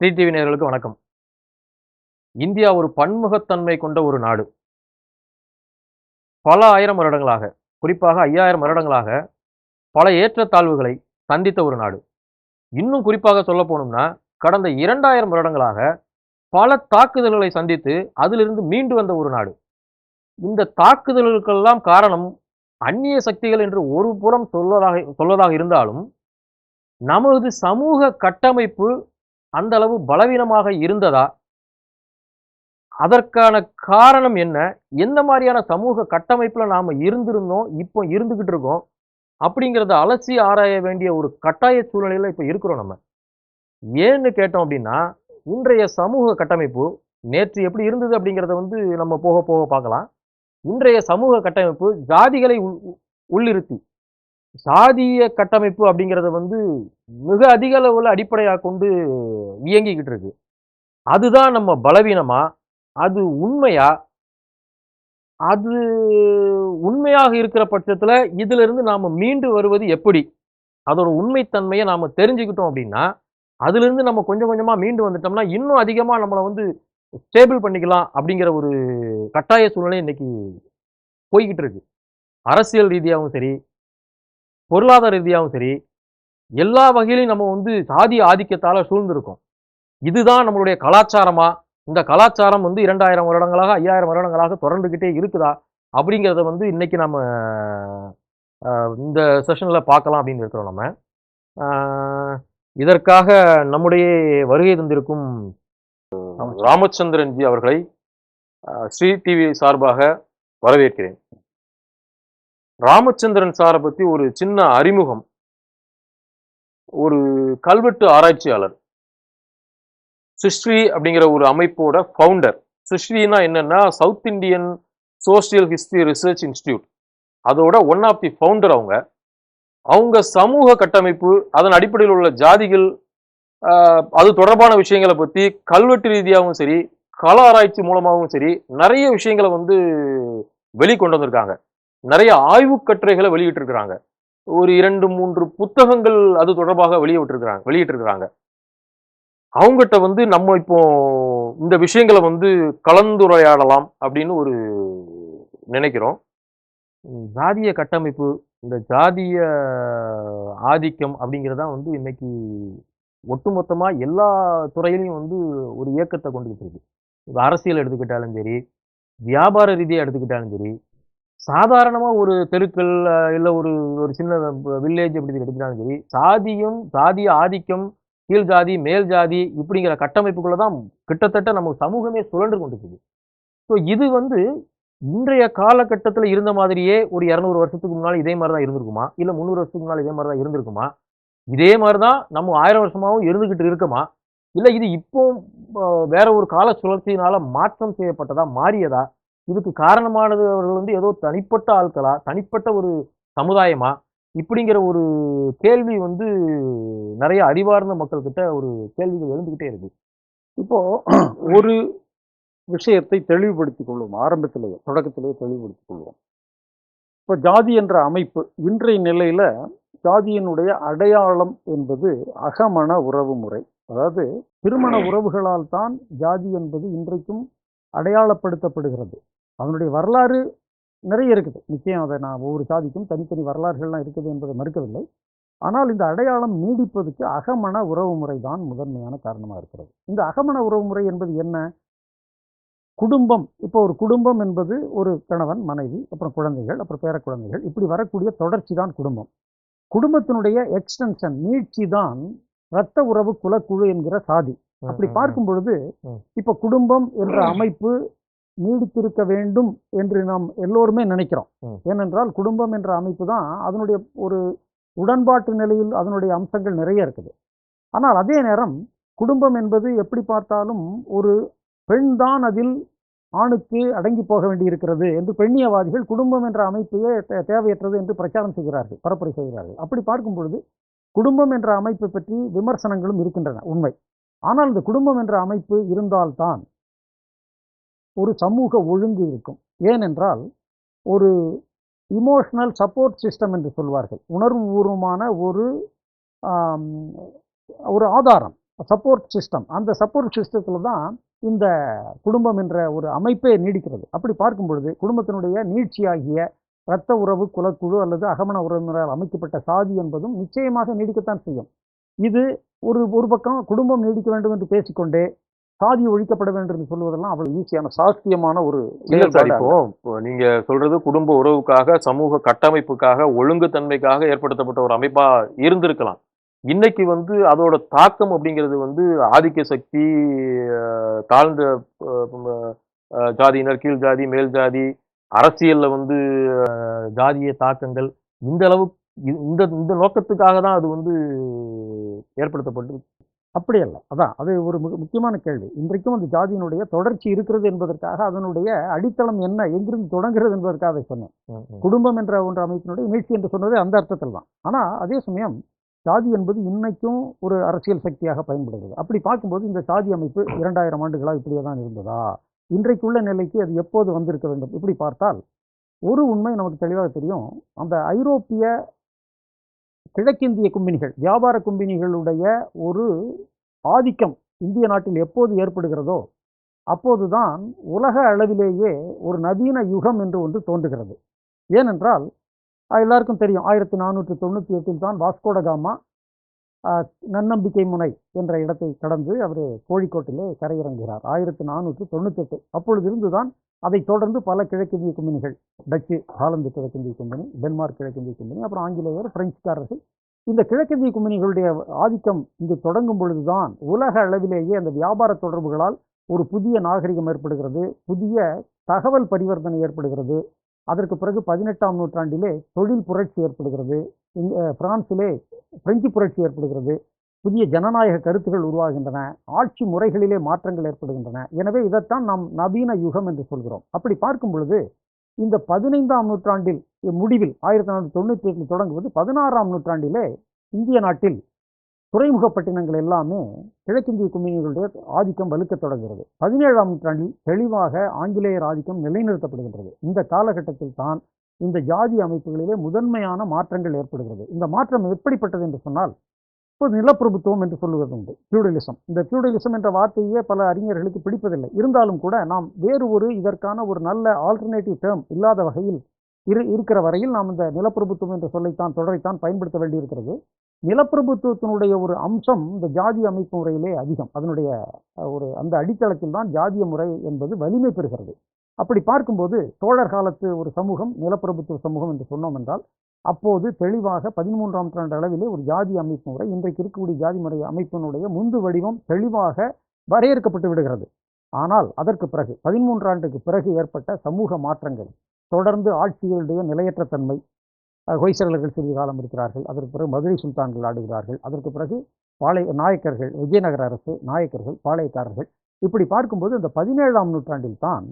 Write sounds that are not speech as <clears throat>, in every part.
Sri TV நேர்களுக்கு வணக்கம். India ஒரு பன்முகத்தன்மை கொண்ட ஒரு நாடு. பல ஆயிரம் வருடங்களாக குறிப்பாக ஐயாயிரம் வருடங்களாக பல ஏற்றத்தாழ்வுகளை சந்தித்த ஒரு நாடு. இன்னும் குறிப்பாக சொல்ல போனோம்னா கடந்த இரண்டாயிரம் வருடங்களாக பல தாக்குதல்களை சந்தித்து அதிலிருந்து மீண்டு வந்த ஒரு நாடு. இந்த தாக்குதல்களுக்கெல்லாம் காரணம் அந்நிய சக்திகள் என்று ஒரு புறம் சொல்வதாக சொல்வதாக இருந்தாலும் நமது சமூக கட்டமைப்பு அந்த அளவு பலவீனமாக இருந்ததா? அதற்கான காரணம் என்ன? எந்த மாதிரியான சமூக கட்டமைப்பில் நாம் இருந்திருந்தோம் இப்போ இருந்துக்கிட்டு இருக்கோம்? அப்படிங்கிறத அலசி ஆராய வேண்டிய ஒரு கட்டாய சூழ்நிலையில் இப்போ இருக்கிறோம் நம்ம. ஏன்னு கேட்டோம் அப்படின்னா இன்றைய சமூக கட்டமைப்பு நேற்று எப்படி இருந்தது அப்படிங்கிறத வந்து நம்ம போக போக பார்க்கலாம். இன்றைய சமூக கட்டமைப்பு ஜாதிகளை உள்- உள்ளிருத்தி. சாதிய கட்டமைப்பு அப்படிங்கிறத வந்து மிக அதிக அளவில் அடிப்படையாக கொண்டு இயங்கிக்கிட்டு இருக்கு. அதுதான் நம்ம பலவீனமா? அது உண்மையா? அது உண்மையாக இருக்கிற பட்சத்தில் இதிலிருந்து நாம் மீண்டு வருவது எப்படி? அதோட உண்மைத்தன்மையை நாம் தெரிஞ்சுக்கிட்டோம் அப்படின்னா அதுலேருந்து நம்ம கொஞ்சம் கொஞ்சமாக மீண்டு வந்துட்டோம்னா இன்னும் அதிகமாக நம்மளை வந்து ஸ்டேபிள் பண்ணிக்கலாம் அப்படிங்கிற ஒரு கட்டாய சூழ்நிலை இன்னைக்கு போய்கிட்டு இருக்கு. அரசியல் ரீதியாகவும் சரி பொருளாதார ரீதியாகவும் சரி எல்லா வகையிலையும் நம்ம வந்து சாதி ஆதிக்கத்தால் சூழ்ந்திருக்கோம். இதுதான் நம்மளுடைய கலாச்சாரமா? இந்த கலாச்சாரம் வந்து இரண்டாயிரம் வருடங்களாக ஐயாயிரம் வருடங்களாக தொடர்ந்துக்கிட்டே இருக்குதா? அப்படிங்கிறத வந்து இன்றைக்கி நம்ம இந்த செஷனில் பார்க்கலாம் அப்படின்னு இருக்கிறோம் நம்ம. இதற்காக நம்முடைய வருகை தந்திருக்கும் ராமச்சந்திரன் ஜி அவர்களை ஸ்ரீ டிவி சார்பாக வரவேற்கிறேன். ராமச்சந்திரன் சாரை பற்றி ஒரு சின்ன அறிமுகம். ஒரு கல்வெட்டு ஆராய்ச்சியாளர். சுஸ்ரீ அப்படிங்கிற ஒரு அமைப்போட ஃபவுண்டர் சுஸ்ரீனா என்னென்னா south Indian social history research institute அதோட ஒன் ஆஃப் தி ஃபவுண்டர் அவங்க. அவங்க சமூக கட்டமைப்பு அதன் அடிப்படையில் உள்ள ஜாதிகள் அது தொடர்பான விஷயங்களை பற்றி கல்வெட்டு ரீதியாகவும் சரி கல ஆராய்ச்சி மூலமாகவும் சரி நிறைய விஷயங்களை வந்து வெளிக்கொண்டு வந்திருக்காங்க. நிறைய ஆய்வு கட்டுரைகளை வெளியிட்டிருக்கிறாங்க. ஒரு இரண்டு மூன்று புத்தகங்கள் அது தொடர்பாக வெளியிட்டிருக்கிறாங்க வெளியிட்டிருக்கிறாங்க. அவங்ககிட்ட வந்து நம்ம இப்போ இந்த விஷயங்களை வந்து கலந்துரையாடலாம் அப்படின்னு ஒரு நினைக்கிறோம். ஜாதிய கட்டமைப்பு இந்த ஜாதிய ஆதிக்கம் அப்படிங்கிறதா வந்து இன்னைக்கு ஒட்டுமொத்தமாக எல்லா துறையிலையும் வந்து ஒரு இயக்கத்தை கொண்டுகிட்டு இருக்கு. இப்போ அரசியல் எடுத்துக்கிட்டாலும் சரி வியாபார ரீதியாக எடுத்துக்கிட்டாலும் சரி சாதாரணமாக ஒரு தெருக்கள் இல்லை ஒரு ஒரு சின்ன வில்லேஜ் அப்படி எடுத்துட்டாலும் சரி சாதியும் சாதிய ஆதிக்கம் கீழ் ஜாதி மேல் ஜாதி இப்படிங்கிற கட்டமைப்புக்குள்ள தான் கிட்டத்தட்ட நம்ம சமூகமே சுழன்று கொண்டிருக்குது. ஸோ இது வந்து இன்றைய காலகட்டத்தில் இருந்த மாதிரியே ஒரு இரநூறு வருஷத்துக்கு முன்னால் இதே மாதிரி தான் இருந்திருக்குமா? இல்லை முந்நூறு வருஷத்துக்கு முன்னால் இதே மாதிரி தான் இருந்திருக்குமா? இதே மாதிரி தான் நம்ம ஆயிரம் வருஷமாகவும் இருந்துக்கிட்டு இருக்குமா? இல்லை இது இப்போ வேற ஒரு கால சுழற்சியினால மாற்றம் செய்யப்பட்டதா மாறியதா? இதுக்கு காரணமானது அவர்கள் வந்து ஏதோ தனிப்பட்ட ஆட்களா தனிப்பட்ட ஒரு சமுதாயமா? இப்படிங்கிற ஒரு கேள்வி வந்து நிறைய அறிவார்ந்த மக்கள்கிட்ட ஒரு கேள்விகள் எழுந்துகிட்டே இருக்கு. இப்போ <clears throat> ஒரு விஷயத்தை தெளிவுபடுத்திக் கொள்வோம். ஆரம்பத்திலேயே தொடக்கத்திலேயே தெளிவுபடுத்திக் கொள்வோம். இப்போ ஜாதி என்ற அமைப்பு இன்றைய நிலையில ஜாதியினுடைய அடையாளம் என்பது அகமண உறவு முறை. அதாவது திருமண உறவுகளால் தான் ஜாதி என்பது இன்றைக்கும் அடையாளப்படுத்தப்படுகிறது. அதனுடைய வரலாறு நிறைய இருக்குது. நிச்சயம் அதை நான் ஒவ்வொரு ஜாதிக்கும் தனித்தனி வரலாறுகள்லாம் இருக்குது என்பதை மறுக்கவில்லை. ஆனால் இந்த அடையாளம் நீடிப்பதற்கு அகமண உறவு முறை தான் முதன்மையான காரணமாக இருக்கிறது. இந்த அகமண உறவு முறை என்பது என்ன? குடும்பம். இப்போ ஒரு குடும்பம் என்பது ஒரு கணவன் மனைவி அப்புறம் குழந்தைகள் அப்புறம் பேர குழந்தைகள் இப்படி வரக்கூடிய தொடர்ச்சி தான் குடும்பம். குடும்பத்தினுடைய எக்ஸ்டென்ஷன் நீட்சி தான் இரத்த உறவு குலக்குழு என்கிற சாதி. அப்படி பார்க்கும் பொழுது. இப்ப குடும்பம் என்ற அமைப்பு நீடித்திருக்க வேண்டும் என்று நாம் எல்லோருமே நினைக்கிறோம். ஏனென்றால் குடும்பம் என்ற அமைப்பு தான் அதனுடைய ஒரு உடன்பாட்டு நிலையில் அதனுடைய அம்சங்கள் நிறைய இருக்குது. ஆனால் அதே நேரம் குடும்பம் என்பது எப்படி பார்த்தாலும் ஒரு பெண் தான் அதில் ஆணுக்கு அடங்கி போக வேண்டியிருக்கிறது என்று பெண்ணியவாதிகள் குடும்பம் என்ற அமைப்பையே தேவையற்றது என்று பிரச்சாரம் செய்கிறார்கள் பரப்புரை செய்கிறார்கள். அப்படி பார்க்கும் பொழுது குடும்பம் என்ற அமைப்பை பற்றி விமர்சனங்களும் இருக்கின்றன உண்மை. ஆனால் இந்த குடும்பம் என்ற அமைப்பு இருந்தால்தான் ஒரு சமூக ஒழுங்கு இருக்கும். ஏனென்றால் ஒரு இமோஷனல் சப்போர்ட் சிஸ்டம் என்று சொல்வார்கள். உணர்வுபூர்வமான ஒரு ஒரு ஆதாரம் சப்போர்ட் சிஸ்டம் அந்த சப்போர்ட் சிஸ்டத்தில் தான் இந்த குடும்பம் என்ற ஒரு அமைப்பே நீடிக்கிறது. அப்படி பார்க்கும் பொழுது குடும்பத்தினுடைய நீட்சியாகிய இரத்த உறவு குலக்குழு அல்லது அகமண உறவினரால் அமைக்கப்பட்ட சாதி என்பதும் நிச்சயமாக நீடிக்கத்தான் செய்யும். இது ஒரு ஒரு பக்கம் குடும்பம் நீடிக்க வேண்டும் என்று பேசிக்கொண்டே சாதி ஒழிக்கப்பட வேண்டும் என்று சொல்வதெல்லாம் அவ்வளவு ஈஸியான சாஸ்தியமான ஒரு சார் இப்போ நீங்க சொல்றது குடும்ப உறவுக்காக சமூக கட்டமைப்புக்காக ஒழுங்கு தன்மைக்காக ஏற்படுத்தப்பட்ட ஒரு அமைப்பா இருந்திருக்கலாம். இன்னைக்கு வந்து அதோட தாக்கம் அப்படிங்கிறது வந்து ஆதிக்க சக்தி தாழ்ந்த ஜாதியினர் கீழ் ஜாதி மேல் ஜாதி அரசியல்ல வந்து ஜாதிய தாக்கங்கள் இந்த அளவு இந்த இந்த நோக்கத்துக்காக தான் அது வந்து ஏற்படுத்தப்பட்டு அப்படி அல்ல. அதான் அது ஒரு மிக முக்கியமான கேள்வி. இன்றைக்கும் அந்த ஜாதியினுடைய தொடர்ச்சி இருக்கிறது என்பதற்காக அதனுடைய அடித்தளம் என்ன எங்கிருந்து தொடங்குகிறது என்பதற்காக அதை சொன்னேன். குடும்பம் என்ற ஒன்று அமைப்பினுடைய நீட்சி என்று சொன்னது அந்த அர்த்தத்தில் தான். ஆனால் அதே சமயம் சாதி என்பது இன்னைக்கும் ஒரு அரசியல் சக்தியாக பயன்படுகிறது. அப்படி பார்க்கும்போது இந்த சாதி அமைப்பு இரண்டாயிரம் ஆண்டுகளாக இப்படியே தான் இருந்ததா? இன்றைக்குள்ள நிலைக்கு அது எப்போது வந்திருக்க வேண்டும்? இப்படி பார்த்தால் ஒரு உண்மை நமக்கு தெளிவாக தெரியும். அந்த ஐரோப்பிய கிழக்கிந்திய கும்பினிகள் வியாபார கும்பினிகளுடைய ஒரு ஆதிக்கம் இந்திய நாட்டில் எப்போது ஏற்படுகிறதோ அப்போதுதான் உலக அளவிலேயே ஒரு நவீன யுகம் என்று ஒன்று தோன்றுகிறது. ஏனென்றால் எல்லாருக்கும் தெரியும் ஆயிரத்தி நானூற்றி தொண்ணூற்றி எட்டில் தான் வாஸ்கோடகாமா நன்னம்பிக்கை முனை என்ற இடத்தை கடந்து அவர் கோழிக்கோட்டிலே கரையிறங்குகிறார் ஆயிரத்தி நானூற்றி எட்டு. அப்பொழுதிருந்து தான் அதைத் தொடர்ந்து பல கிழக்கிந்திய கம்பெனிகள் டச்சு ஹாலந்து கிழக்கிந்திய கம்பெனி டென்மார்க் கிழக்கிந்திய கம்பெனி அப்புறம் ஆங்கிலேயர் பிரெஞ்சுக்காரர்கள் இந்த கிழக்கிந்திய கம்பெனிகளுடைய ஆதிக்கம் இங்கு தொடங்கும் பொழுதுதான் உலக அளவிலேயே அந்த வியாபார தொடர்புகளால் ஒரு புதிய நாகரிகம் ஏற்படுகிறது புதிய தகவல் பரிவர்த்தனை ஏற்படுகிறது. அதற்கு பிறகு பதினெட்டாம் நூற்றாண்டிலே தொழில் புரட்சி ஏற்படுகிறது. இங்க, பிரான்சிலே பிரெஞ்சு புரட்சி ஏற்படுகிறது. புதிய ஜனநாயக கருத்துகள் உருவாகின்றன ஆட்சி முறைகளிலே மாற்றங்கள் ஏற்படுகின்றன. எனவே இதைத்தான் நாம் நவீன யுகம் என்று சொல்கிறோம். அப்படி பார்க்கும் பொழுது இந்த பதினைந்தாம் நூற்றாண்டில் முடிவில் ஆயிரத்தி நானூற்றி தொண்ணூற்றி எட்டில் தொடங்குவது பதினாறாம் நூற்றாண்டிலே இந்திய நாட்டில் துறைமுகப்பட்டினங்கள் எல்லாமே கிழக்கிந்திய கும்பினிகளுடைய ஆதிக்கம் வலுக்கத் தொடங்குகிறது பதினேழாம் நூற்றாண்டில் தெளிவாக ஆங்கிலேயர் ஆதிக்கம் நிலைநிறுத்தப்படுகின்றது. இந்த காலகட்டத்தில் தான் இந்த ஜாதி அமைப்புகளிலே முதன்மையான மாற்றங்கள் ஏற்படுகிறது. இந்த மாற்றம் எப்படிப்பட்டது என்று சொன்னால் இப்போ நிலப்பிரபுத்துவம் என்று சொல்லுவது உண்டு ஃபியூடலிசம். இந்த ஃபியூடலிசம் என்ற வார்த்தையே பல அறிஞர்களுக்கு பிடிப்பதில்லை. இருந்தாலும் கூட நாம் வேறு ஒரு இதற்கான ஒரு நல்ல ஆல்டர்னேட்டிவ் டேர்ம் இல்லாத வகையில் இரு இருக்கிற வரையில் நாம் இந்த நிலப்பிரபுத்துவம் என்ற சொல்லைத்தான் தொடரைத்தான் பயன்படுத்த வேண்டியிருக்கிறது. நிலப்பிரபுத்துவத்தினுடைய ஒரு அம்சம் இந்த ஜாதி அமைப்பு முறையிலே அதிகம். அதனுடைய ஒரு அந்த அடித்தளத்தில் தான் ஜாதிய முறை என்பது வலிமை பெறுகிறது. அப்படி பார்க்கும்போது தோழர் காலத்து ஒரு சமூகம் நிலப்பிரபுத்துவ சமூகம் என்று சொன்னோம் என்றால் அப்போது தெளிவாக பதிமூன்றாம் நூற்றாண்டு அளவிலே ஒரு ஜாதி அமைப்பு முறை இன்றைக்கு இருக்கக்கூடிய ஜாதி முறை அமைப்பினுடைய முந்து வடிவம் தெளிவாக வரையறுக்கப்பட்டு விடுகிறது. ஆனால் அதற்கு பிறகு பதிமூன்றாண்டுக்கு பிறகு ஏற்பட்ட சமூக மாற்றங்கள் தொடர்ந்து ஆட்சிகளுடைய நிலையற்ற தன்மை ஹொய்சலர்கள் சிறிது காலம் இருக்கிறார்கள் அதற்கு பிறகு மதுரை சுல்தான்கள் ஆடுகிறார்கள் அதற்கு பிறகு பாளை நாயக்கர்கள் விஜயநகர அரசு நாயக்கர்கள் பாளையக்காரர்கள் இப்படி பார்க்கும்போது இந்த பதினேழாம் நூற்றாண்டில் தான்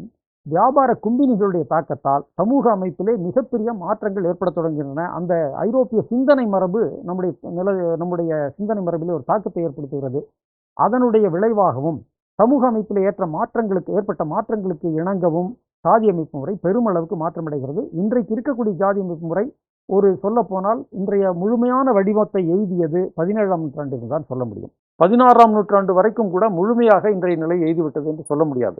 வியாபார கும்பினிகளுடைய தாக்கத்தால் சமூக அமைப்பிலே மிகப்பெரிய மாற்றங்கள் ஏற்படத் தொடங்குகின்றன. அந்த ஐரோப்பிய சிந்தனை மரபு நம்முடைய நில நம்முடைய சிந்தனை மரபிலே ஒரு தாக்கத்தை ஏற்படுத்துகிறது. அதனுடைய விளைவாகவும் சமூக அமைப்பில் ஏற்ற மாற்றங்களுக்கு ஏற்பட்ட மாற்றங்களுக்கு இணங்கவும் சாதி அமைப்பு முறை பெருமளவுக்கு மாற்றமடைகிறது. இன்றைக்கு இருக்கக்கூடிய ஜாதி அமைப்பு முறை ஒரு சொல்லப்போனால் இன்றைய முழுமையான வடிவத்தை எய்தியது பதினேழாம் நூற்றாண்டு தான் சொல்ல முடியும். பதினாறாம் நூற்றாண்டு வரைக்கும் கூட முழுமையாக இன்றைய நிலை எய்துவிட்டது என்று சொல்ல முடியாது.